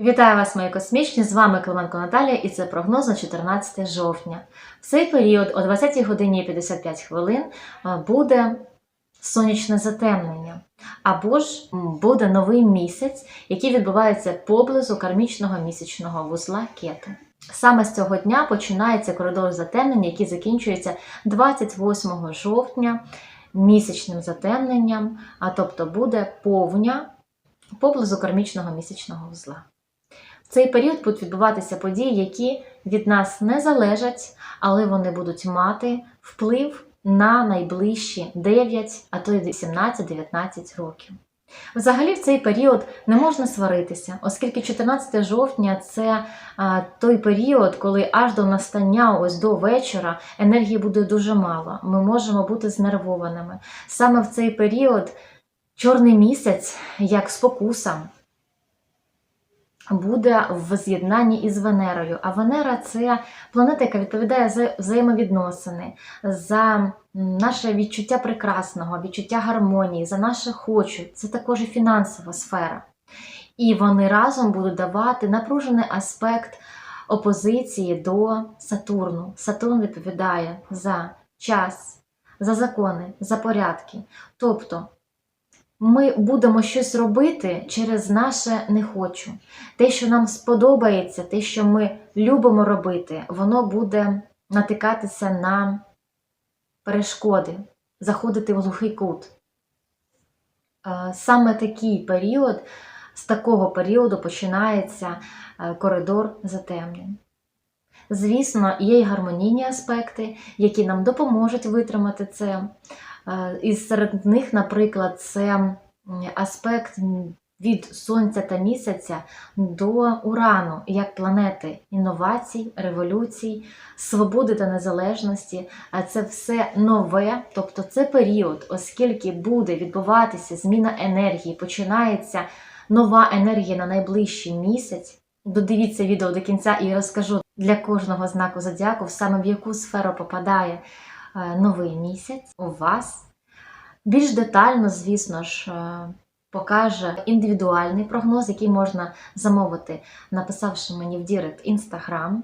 Вітаю вас, мої космічні! З вами Клименко Наталія і це прогноз на 14 жовтня. В цей період о 20 годині 55 хвилин е, буде сонячне затемнення, або ж буде новий місяць, який відбувається поблизу кармічного місячного вузла кету. Саме з цього дня починається коридор затемнення, який закінчується 28 жовтня місячним затемненням, а тобто буде повня поблизу кармічного місячного вузла. Цей період будуть відбуватися події, які від нас не залежать, але вони будуть мати вплив на найближчі 9, а то й 18-19 років. Взагалі, в цей період не можна сваритися, оскільки 14 жовтня це а, той період, коли аж до настання, ось до вечора, енергії буде дуже мало. Ми можемо бути знервованими. Саме в цей період чорний місяць, як спокуса, буде в з'єднанні із Венерою. А Венера це планета, яка відповідає за взаємовідносини, за наше відчуття прекрасного, відчуття гармонії, за наше хочу. Це також і фінансова сфера. І вони разом будуть давати напружений аспект опозиції до Сатурну. Сатурн відповідає за час, за закони, за порядки. Тобто ми будемо щось робити через наше не хочу. Те, що нам сподобається, те, що ми любимо робити, воно буде натикатися на перешкоди, заходити в глухий кут. Е, Саме такий період, з такого періоду починається е, коридор затемнень. Звісно, є й гармонійні аспекти, які нам допоможуть витримати це. Е, І серед них, наприклад, це аспект від Сонця та місяця до Урану, як планети інновацій, революцій, свободи та незалежності. А це все нове, тобто це період, оскільки буде відбуватися зміна енергії, починається нова енергія на найближчий місяць. Додивіться відео до кінця і розкажу для кожного знаку зодіаку, саме в яку сферу попадає е, новий місяць у вас. Більш детально, звісно ж, е, покаже індивідуальний прогноз, який можна замовити, написавши мені в Дірект Інстаграм.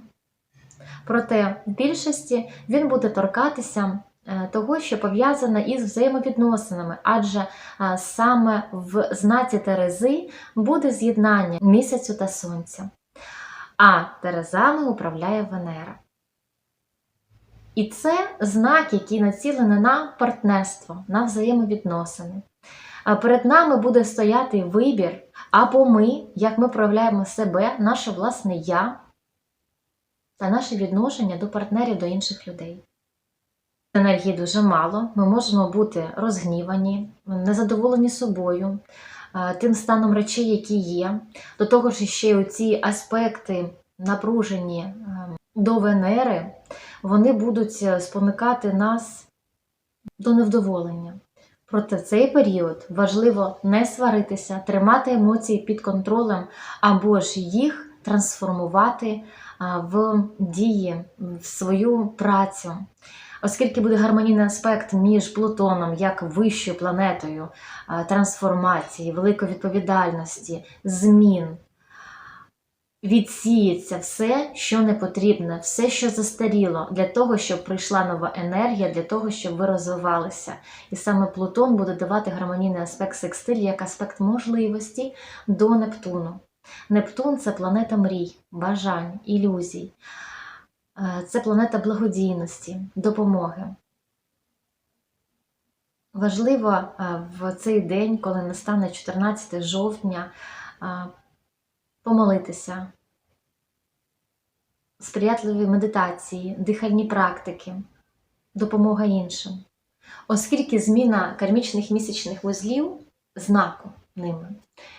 Проте в більшості він буде торкатися е, того, що пов'язане із взаємовідносинами, адже е, саме в знаці Терези буде з'єднання місяцю та сонця. А Терезами управляє Венера. І це знак, який націлений на партнерство, на взаємовідносини. Перед нами буде стояти вибір, або ми, як ми проявляємо себе, наше власне я та наше відношення до партнерів, до інших людей. Енергії дуже мало, ми можемо бути розгнівані, незадоволені собою, тим станом речей, які є. До того ж, ще й оці аспекти напружені ем, до Венери, вони будуть е, спонукати нас до невдоволення. Проте в цей період важливо не сваритися, тримати емоції під контролем або ж їх трансформувати в дії, в свою працю. Оскільки буде гармонійний аспект між Плутоном як вищою планетою трансформації, великої відповідальності, змін, відсіється все, що не потрібне, все, що застаріло, для того, щоб прийшла нова енергія, для того, щоб ви розвивалися. І саме Плутон буде давати гармонійний аспект секстиль як аспект можливості до Нептуну. Нептун це планета мрій, бажань, ілюзій. Е, Це планета благодійності, допомоги. Важливо е, в цей день, коли настане 14 жовтня, е, помолитися, сприятливі медитації, дихальні практики, допомога іншим. Оскільки зміна кармічних місячних вузлів, знаку ними,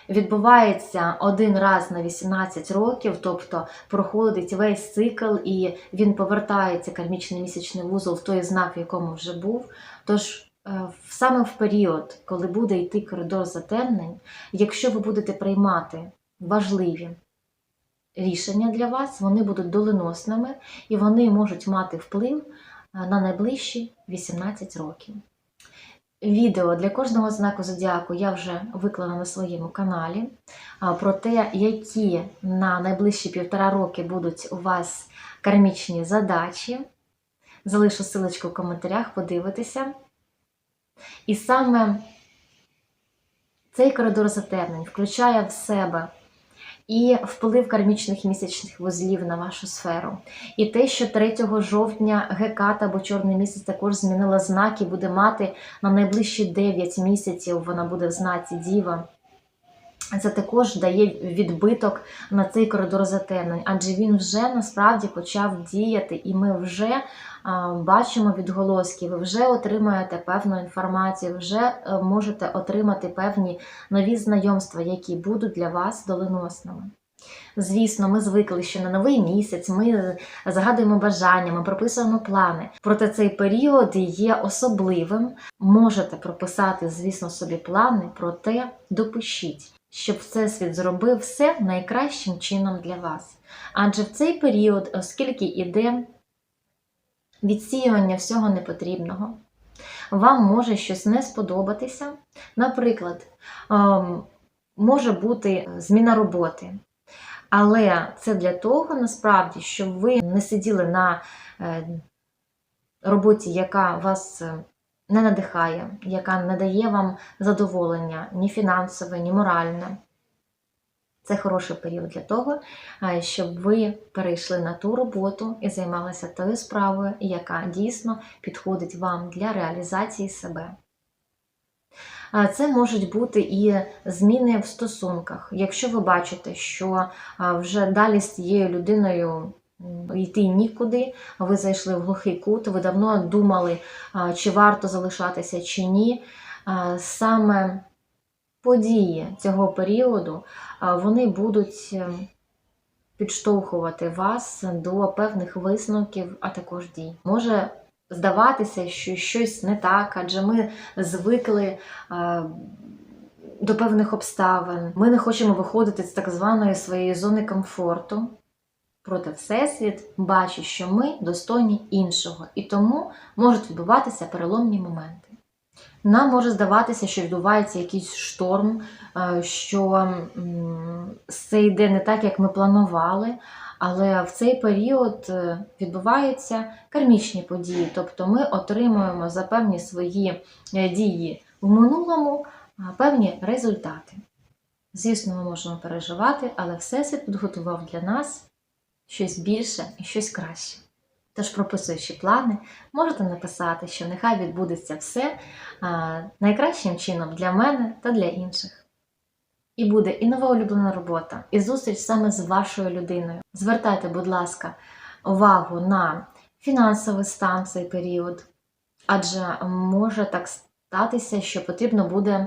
відбувається один раз на 18 років, тобто проходить весь цикл і він повертається кармічний місячний вузол в той знак, в якому вже був. Тож е, саме в період, коли буде йти коридор затемнень, якщо ви будете приймати важливі рішення для вас, вони будуть доленосними і вони можуть мати вплив е, на найближчі 18 років. Відео для кожного знаку зодіаку я вже виклала на своєму каналі про те, які на найближчі півтора роки будуть у вас кармічні задачі. Залишу ссылочку в коментарях, подивитися. І саме цей коридор затемнень включає в себе і вплив кармічних місячних вузлів на вашу сферу. І те, що 3 жовтня Геката або Чорний місяць також змінила знаки, буде мати на найближчі 9 місяців, вона буде в знаці Діва. Це також дає відбиток на цей коридор затемнень, адже він вже насправді почав діяти, і ми вже а, бачимо відголоски, ви вже отримаєте певну інформацію, вже е, можете отримати певні нові знайомства, які будуть для вас доленосними. Звісно, ми звикли, що на новий місяць ми загадуємо бажання, ми прописуємо плани. Проте цей період є особливим. Можете прописати, звісно, собі плани, проте допишіть, щоб Всесвіт зробив все найкращим чином для вас. Адже в цей період, оскільки іде відсіювання всього непотрібного, вам може щось не сподобатися. Наприклад, ем, може бути зміна роботи. Але це для того насправді, щоб ви не сиділи на е, роботі, яка вас е, не надихає, яка не дає вам задоволення ні фінансове, ні моральне. Це хороший період для того, е, щоб ви перейшли на ту роботу і займалися тою справою, яка дійсно підходить вам для реалізації себе. Це можуть бути і зміни в стосунках. Якщо ви бачите, що вже далі з цією людиною йти нікуди, ви зайшли в глухий кут, ви давно думали, чи варто залишатися, чи ні. Саме події цього періоду вони будуть ем, підштовхувати вас до певних висновків, а також дій. Може здаватися, що щось не так, адже ми звикли е, до певних обставин. Ми не хочемо виходити з так званої своєї зони комфорту. Проте Всесвіт бачить, що ми достойні іншого, і тому можуть відбуватися переломні моменти. Нам може здаватися, що відбувається якийсь шторм, е, що все йде не так, як ми планували, але в цей період е, відбуваються кармічні події, тобто ми отримуємо за певні свої е, дії в минулому певні результати. Звісно, ми можемо переживати, але Всесвіт підготував для нас щось більше і щось краще. Тож, прописуючи плани, можете написати, що нехай відбудеться все найкращим чином для мене та для інших. І буде і нова улюблена робота, і зустріч саме з вашою людиною. Звертайте, будь ласка, увагу на фінансовий стан цей період, адже може так статися, що потрібно буде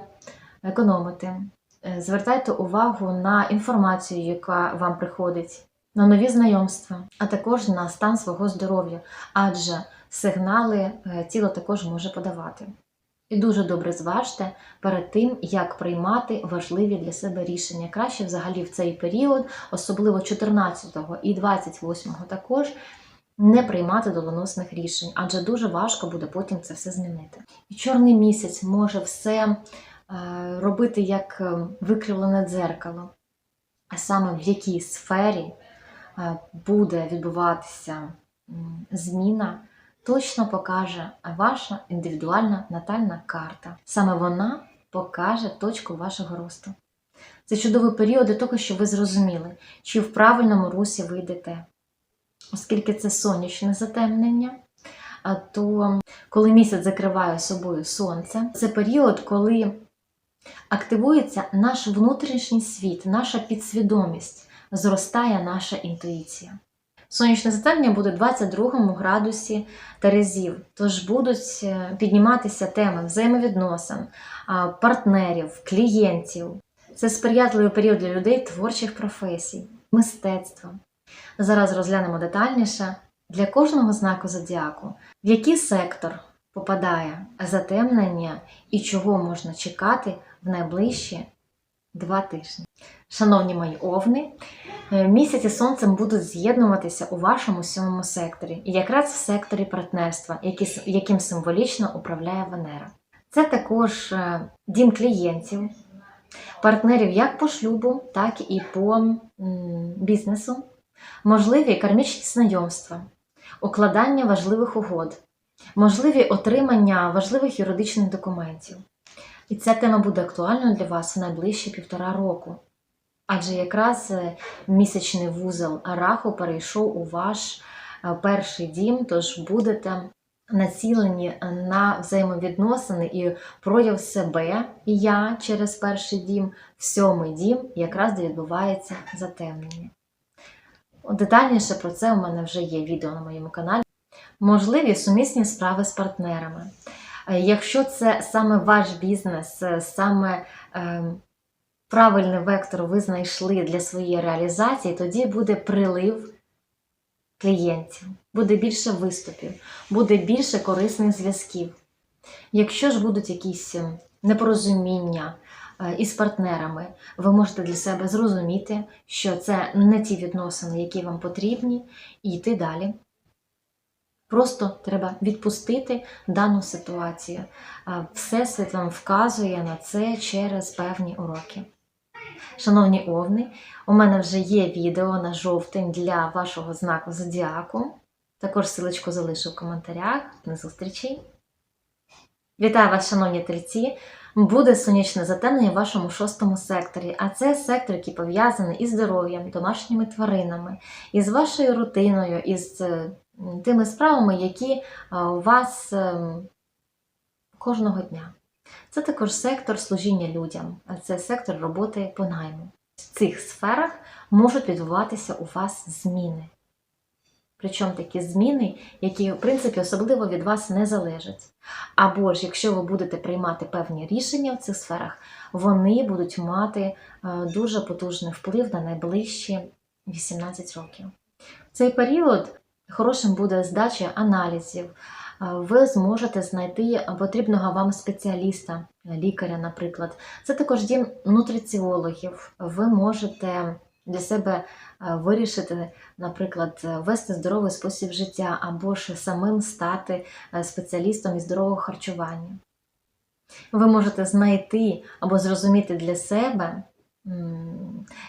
економити. Е, Звертайте увагу на інформацію, яка вам приходить, на нові знайомства, а також на стан свого здоров'я, адже сигнали е, тіло також може подавати. І дуже добре зважте перед тим, як приймати важливі для себе рішення. Краще взагалі в цей період, особливо 14 і 28 також, не приймати доленосних рішень, адже дуже важко буде потім це все змінити. І чорний місяць може все е, робити як е, викривлене дзеркало, а саме в якій сфері буде відбуватися зміна точно покаже ваша індивідуальна натальна карта. Саме вона покаже точку вашого росту. Це чудовий період для того, щоб ви зрозуміли, чи в правильному русі ви йдете. Оскільки це сонячне затемнення, то коли місяць закриває собою сонце, це період, коли активується наш внутрішній світ, наша підсвідомість, зростає наша інтуїція. Сонячне затемнення буде в 22 градусі Терезів, тож будуть е, підніматися теми взаємовідносин, партнерів, клієнтів. Це сприятливий період для людей творчих професій, мистецтва. Зараз розглянемо детальніше для кожного знаку зодіаку, в який сектор попадає затемнення і чого можна чекати в найближчі два тижні. Шановні мої овни, е, місяць і сонцем будуть з'єднуватися у вашому сьомому секторі, і якраз в секторі партнерства, яким символічно управляє Венера. Це також е, дім клієнтів, партнерів як по шлюбу, так і по бізнесу, можливі кармічні знайомства, укладання важливих угод, можливі отримання важливих юридичних документів. І ця тема буде актуальною для вас в найближчі півтора року. Адже якраз е, місячний вузол Раху перейшов у ваш е, перший дім, тож будете націлені на взаємовідносини і прояв себе і я через перший дім, в сьомий дім, якраз де відбувається затемнення. Детальніше про це у мене вже є відео на моєму каналі. Можливі сумісні справи з партнерами. Е, Якщо це саме ваш бізнес, саме е, правильний вектор ви знайшли для своєї реалізації, тоді буде прилив клієнтів, буде більше виступів, буде більше корисних зв'язків. Якщо ж будуть якісь е, непорозуміння е, із партнерами, ви можете для себе зрозуміти, що це не ті відносини, які вам потрібні, і йти далі. Просто треба відпустити дану ситуацію. А Всесвіт вам вказує на це через певні уроки. Шановні овни, у мене вже є відео на жовтень для вашого знаку зодіаку. Також силочку залишу в коментарях. До зустрічей! Вітаю вас, шановні тельці! Буде сонячне затемнення в вашому шостому секторі, а це сектор, який пов'язаний із здоров'ям, домашніми тваринами, із вашою рутиною, із е, тими справами, які е, у вас е, кожного дня. Це також сектор служіння людям, це сектор роботи по найму. В цих сферах можуть відбуватися у вас зміни. Причому такі зміни, які, в принципі, особливо від вас не залежать. Або ж, якщо ви будете приймати певні рішення в цих сферах, вони будуть мати е, дуже потужний вплив на найближчі 18 років. В цей період хорошим буде здача аналізів. Е, Ви зможете знайти потрібного вам спеціаліста, лікаря, наприклад. Це також дім нутриціологів. Ви можете для себе е, вирішити, наприклад, вести здоровий спосіб життя або ж самим стати е, спеціалістом із здорового харчування. Ви можете знайти або зрозуміти для себе,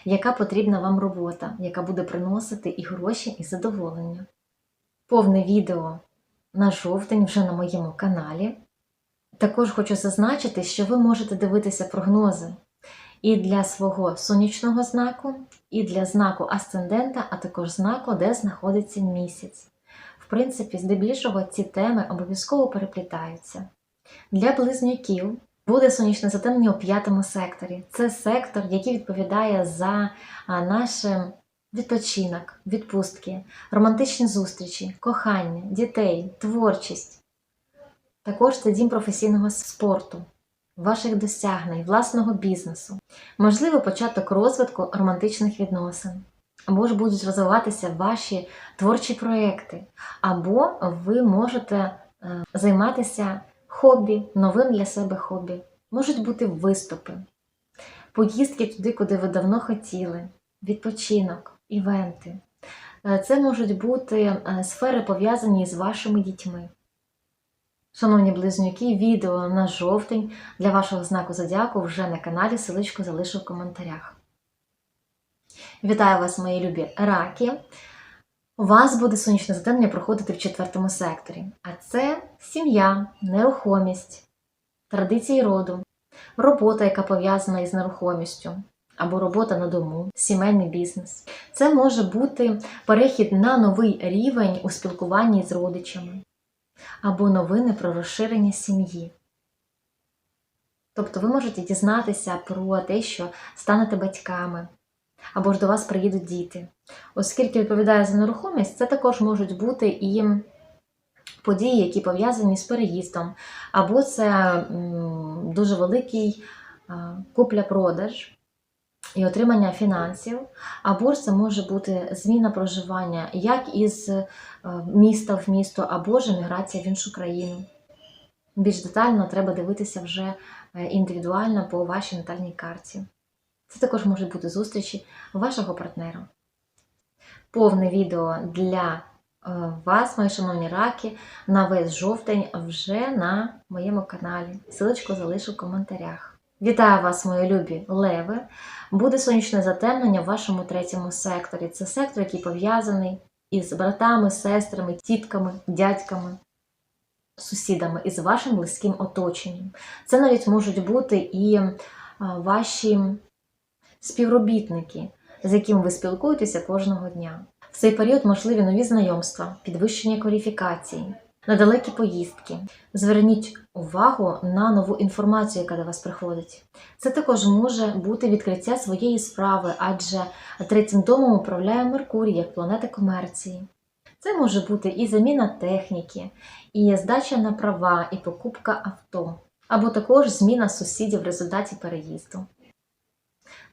яка потрібна вам робота, яка буде приносити і гроші, і задоволення. Повне відео на жовтень вже на моєму каналі. Також хочу зазначити, що ви можете дивитися прогнози і для свого сонячного знаку, і для знаку асцендента, а також знаку, де знаходиться місяць. В принципі, здебільшого ці теми обов'язково переплітаються. Для близнюків буде сонячне затемнення у п'ятому секторі. Це сектор, який відповідає за а, наш відпочинок, відпустки, романтичні зустрічі, кохання, дітей, творчість. Також це дім професійного спорту, ваших досягнень, власного бізнесу, можливо, початок розвитку романтичних відносин. Або ж будуть розвиватися ваші творчі проекти, або ви можете е, займатися хобі, новим для себе хобі. Можуть бути виступи, поїздки туди, куди ви давно хотіли, відпочинок, івенти. Е, Це можуть бути е, сфери, пов'язані з вашими дітьми. Шановні близнюки, відео на жовтень для вашого знаку зодіаку вже на каналі. Силичку залишу в коментарях. Вітаю вас, мої любі раки! У вас буде сонячне затемнення проходити в четвертому секторі. А це сім'я, нерухомість, традиції роду, робота, яка пов'язана із нерухомістю, або робота на дому, сімейний бізнес. Це може бути перехід на новий рівень у спілкуванні з родичами, або новини про розширення сім'ї. Тобто ви можете дізнатися про те, що станете батьками, або ж до вас приїдуть діти. Оскільки відповідає за нерухомість, це також можуть бути і події, які пов'язані з переїздом, або це дуже великий купля-продаж і отримання фінансів, або ж це може бути зміна проживання як із е, міста в місто, або ж еміграція в іншу країну. Більш детально треба дивитися вже е, індивідуально по вашій натальній карті. Це також можуть бути зустрічі вашого партнера. Повне відео для е, вас, мої шановні раки, на весь жовтень вже на моєму каналі. Силочку залишу в коментарях. Вітаю вас, мої любі леви! Буде сонячне затемнення в вашому третьому секторі. Це сектор, який пов'язаний із братами, сестрами, тітками, дядьками, сусідами, із вашим близьким оточенням. Це навіть можуть бути і ваші співробітники, з якими ви спілкуєтеся кожного дня. В цей період можливі нові знайомства, підвищення кваліфікації, на далекі поїздки. Зверніть увагу на нову інформацію, яка до вас приходить. Це також може бути відкриття своєї справи, адже третім домом управляє Меркурій як планета комерції. Це може бути і заміна техніки, і здача на права, і покупка авто, або також зміна сусідів в результаті переїзду.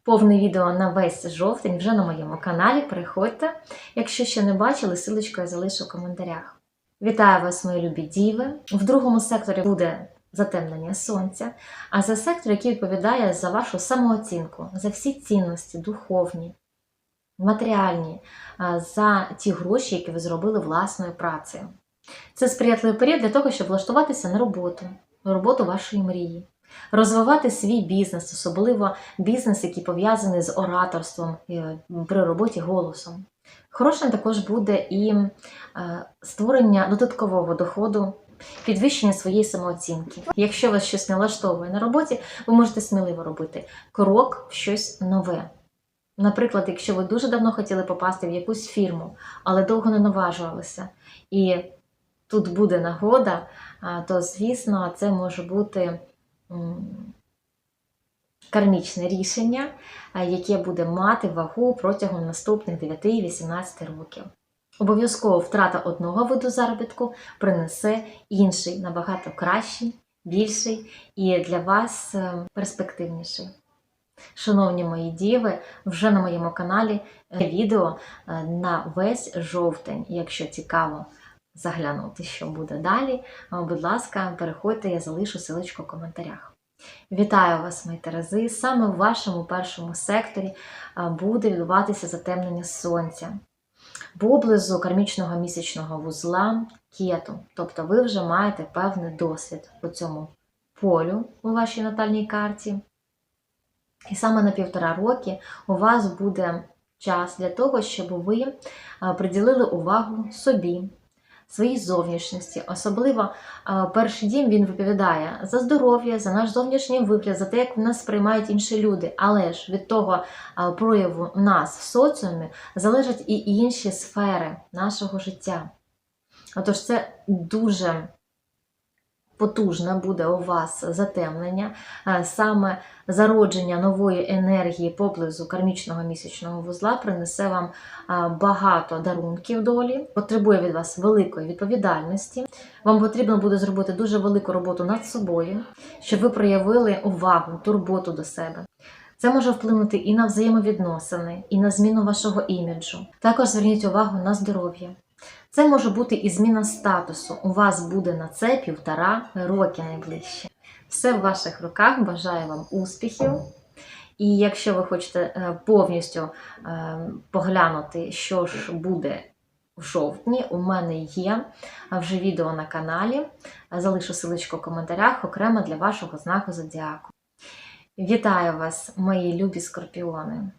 Повне відео на весь жовтень вже на моєму каналі. Переходьте. Якщо ще не бачили, силочку я залишу в коментарях. Вітаю вас, мої любі діви! В другому секторі буде затемнення сонця, а це сектор, який відповідає за вашу самооцінку, за всі цінності, духовні, матеріальні, за ті гроші, які ви зробили власною працею. Це сприятливий період для того, щоб влаштуватися на роботу, роботу вашої мрії, розвивати свій бізнес, особливо бізнес, який пов'язаний з ораторством е, при роботі голосом. Хорошим також буде і е, створення додаткового доходу, підвищення своєї самооцінки. Якщо вас щось не влаштовує на роботі, ви можете сміливо робити крок в щось нове. Наприклад, якщо ви дуже давно хотіли попасти в якусь фірму, але довго не наважувалися, і тут буде нагода, то звісно, це може бути кармічне рішення, яке буде мати вагу протягом наступних 9-18 років. Обов'язково втрата одного виду заробітку принесе інший, набагато кращий, більший і для вас е, перспективніший. Шановні мої діви, вже на моєму каналі е, відео е, на весь жовтень. Якщо цікаво заглянути, що буде далі, е, будь ласка, переходьте, я залишу силочку в коментарях. Вітаю вас, мої Терези! Саме в вашому першому секторі буде відбуватися затемнення сонця поблизу кармічного місячного вузла кету. Тобто ви вже маєте певний досвід по цьому полю у вашій натальній карті. І саме на півтора роки у вас буде час для того, щоб ви приділили увагу собі, своїй зовнішності. Особливо е, перший дім він відповідає за здоров'я, за наш зовнішній вигляд, за те, як нас сприймають інші люди. Але ж від того е, прояву нас в соціумі залежать і інші сфери нашого життя. Отож, це дуже потужне буде у вас затемнення, е, саме зародження нової енергії поблизу кармічного місячного вузла принесе вам е, багато дарунків долі, потребує від вас великої відповідальності. Вам потрібно буде зробити дуже велику роботу над собою, щоб ви проявили увагу, турботу до себе. Це може вплинути і на взаємовідносини, і на зміну вашого іміджу. Також зверніть увагу на здоров'я. Це може бути і зміна статусу. У вас буде на це півтора роки найближче. Все в ваших руках. Бажаю вам успіхів. І якщо ви хочете е, повністю е, поглянути, що ж буде в жовтні, у мене є вже відео на каналі. Залишу силочку в коментарях окремо для вашого знаку зодіаку. Вітаю вас, мої любі скорпіони!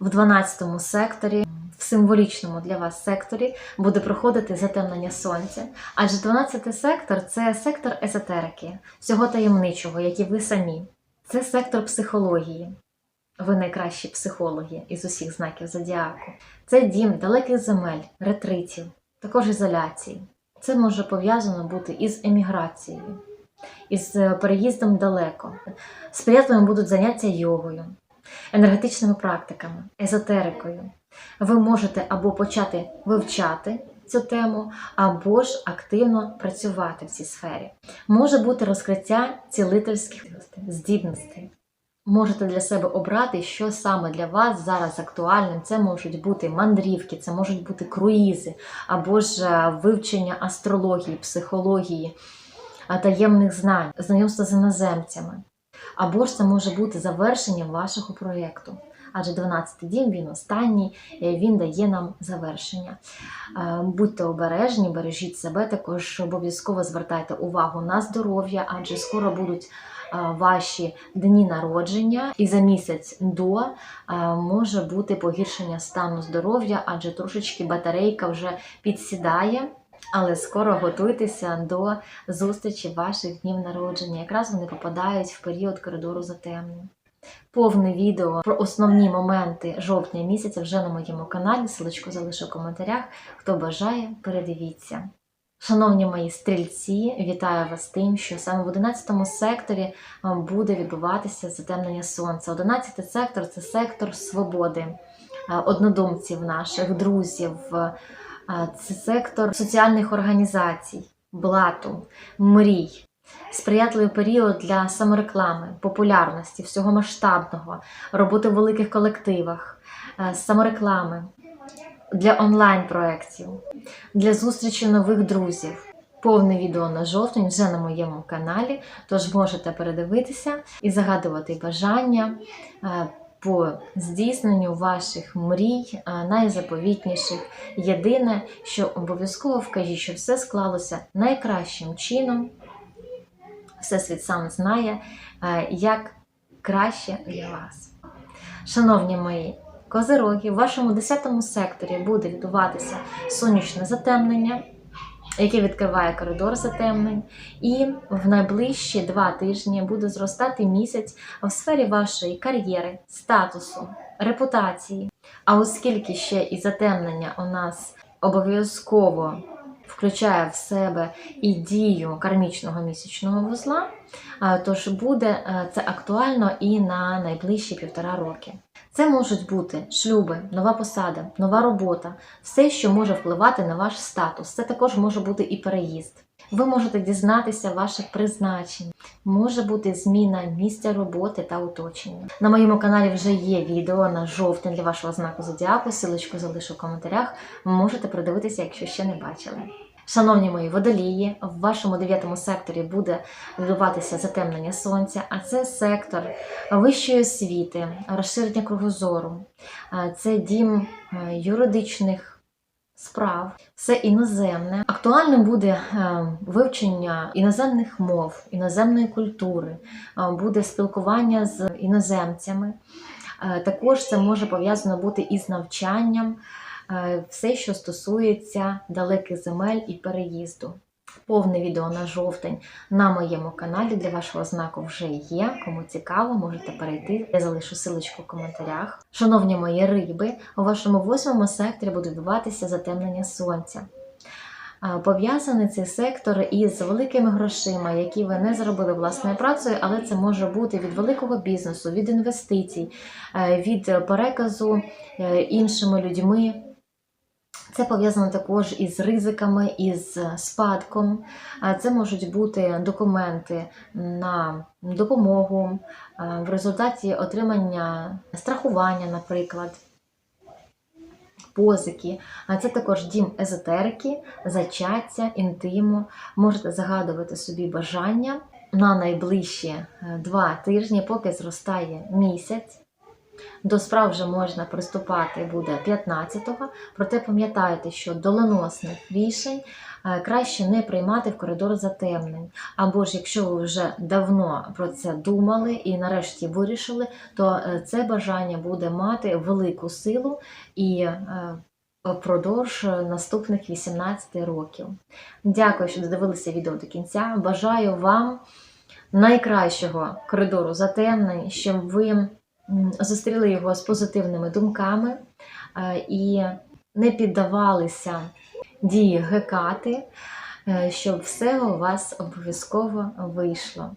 В 12 секторі, в символічному для вас секторі, буде проходити затемнення сонця. Адже 12 сектор це сектор езотерики, всього таємничого, як і ви самі. Це сектор психології. Ви найкращі психологи із усіх знаків зодіаку. Це дім далеких земель, ретритів, також ізоляції. Це може пов'язано бути із еміграцією, із е, переїздом далеко. Сприятливим будуть заняття йогою, енергетичними практиками, езотерикою. Ви можете або почати вивчати цю тему, або ж активно працювати в цій сфері. Може бути розкриття цілительських здібностей. Можете для себе обрати, що саме для вас зараз актуальним. Це можуть бути мандрівки, це можуть бути круїзи, або ж е, вивчення астрології, психології, таємних знань, знайомства з іноземцями. Або ж це може бути завершенням вашого проєкту. Адже 12-й дім він останній, е, він дає нам завершення. Е, Будьте обережні, бережіть себе, також обов'язково звертайте увагу на здоров'я, адже скоро будуть е, ваші дні народження, і за місяць до може бути погіршення стану здоров'я, адже трошечки батарейка вже підсідає. Але скоро готуйтеся до зустрічі ваших днів народження. Якраз вони попадають в період коридору затемнень. Повне відео про основні моменти жовтня місяця вже на моєму каналі. Силочку залишу в коментарях. Хто бажає, передивіться. Шановні мої стрільці, вітаю вас тим, що саме в 11 секторі буде відбуватися затемнення сонця. 11 сектор це сектор свободи, е, однодумців наших, друзів. е, Це сектор соціальних організацій, блату, мрій, сприятливий період для самореклами, популярності, всього масштабного, роботи в великих колективах, е, самореклами, для онлайн-проєктів, для зустрічі нових друзів. Повне відео на жовтень вже на моєму каналі, тож можете передивитися і загадувати бажання е, по здійсненню ваших мрій, е, найзаповітніших. Єдине, що обов'язково вкажіть, що все склалося найкращим чином. Всесвіт сам знає, е, як краще для вас. Шановні мої козироги, в вашому 10 секторі буде відбуватися сонячне затемнення, яке відкриває коридор затемнень, і в найближчі два тижні буде зростати місяць в сфері вашої кар'єри, статусу, репутації. А оскільки ще і затемнення у нас обов'язково включає в себе і дію кармічного місячного вузла, тож буде е, це актуально і на найближчі півтора роки. Це можуть бути шлюби, нова посада, нова робота, все, що може впливати на ваш статус. Це також може бути і переїзд. Ви можете дізнатися ваших призначень, може бути зміна місця роботи та оточення. На моєму каналі вже є відео на жовтень для вашого знаку зодіаку. Силочку залишу в коментарях. Можете продивитися, якщо ще не бачили. Шановні мої водолії, в вашому дев'ятому секторі буде відбуватися затемнення сонця, а це сектор вищої освіти, розширення кругозору, це дім е, юридичних справ, все іноземне. Актуальним буде е, вивчення іноземних мов, іноземної культури, буде спілкування з іноземцями. Е, Також це може пов'язано бути із навчанням, все, що стосується далеких земель і переїзду. Повне відео на жовтень на моєму каналі для вашого знаку вже є. Кому цікаво, можете перейти. Я залишу силочку в коментарях. Шановні мої риби, у вашому восьмому секторі буде відбуватися затемнення сонця. А, Пов'язаний цей сектор із великими грошима, які ви не заробили власною працею, але це може бути від великого бізнесу, від інвестицій, е, від переказу е, іншими людьми. Це пов'язано також із ризиками, із спадком. Це можуть бути документи на допомогу в результаті отримання страхування, наприклад, позики. А це також дім езотерики, зачаття, інтиму. Можете загадувати собі бажання на найближчі е, два тижні, поки зростає місяць. До справ вже можна приступати буде 15-го, проте пам'ятайте, що доленосних рішень е, краще не приймати в коридор затемнень. Або ж якщо ви вже давно про це думали і нарешті вирішили, то е, це бажання буде мати велику силу і е, впродовж наступних 18 років. Дякую, що додивилися відео до кінця. Бажаю вам найкращого коридору затемнень, щоб ви зустріли його з позитивними думками е, і не піддавалися дії гекати, е, щоб все у вас обов'язково вийшло.